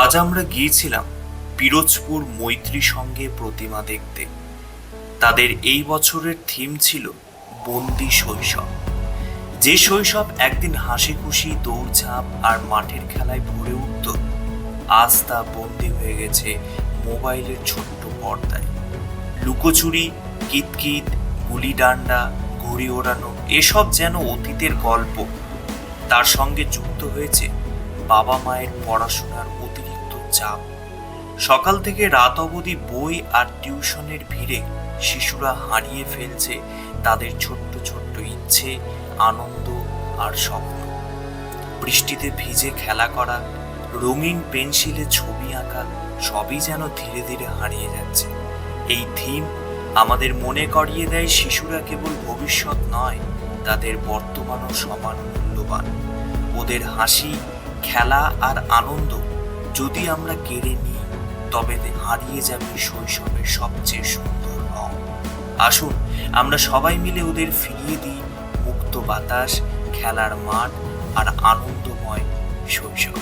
আজ আমরা গিয়েছিলাম পিরোজপুর মৈত্রী সঙ্গে প্রতিমা দেখতে। তাদের এই বছরের থিম ছিল বন্দি শৈশব। যে শৈশব একদিন হাসি খুশি দৌড়ঝাঁপ আর মাঠের খেলায় ভরে উঠত, আজ তা বন্দি হয়ে গেছে মোবাইলের ছোট্ট পর্দায়। লুকোচুরি, কিতকিত গুলি ডান্ডা ঘুড়ি ওড়ানো, এসব যেন অতীতের গল্প। তার সঙ্গে যুক্ত হয়েছে বাবা মায়ের পড়াশোনার অতিরিক্ত চাপ। সকাল থেকে রাত অবধি বই আর টিউশনের ভিড়ে শিশুরা হারিয়ে ফেলছে তাদের ছোট্ট ছোট্ট ইচ্ছে, আনন্দ আর স্বপ্ন। বৃষ্টিতে ভিজে খেলা করা, রঙিন পেন্সিলে ছবি আঁকা সবই যেন ধীরে ধীরে হারিয়ে যাচ্ছে। এই থিম আমাদের মনে করিয়ে দেয় শিশুরা কেবল ভবিষ্যৎ নয়, তাদের বর্তমানও সমান মূল্যবান। ওদের হাসি খেলা আর আনন্দ যদি আমরা কেড়ে নিই, তবে হারিয়ে যাবে শৈশবের সবচেয়ে সুন্দর রং। আসুন, আমরা সবাই মিলে ওদের ফিরিয়ে দিই মুক্ত বাতাস, খেলার মাঠ আর আনন্দময় শৈশব।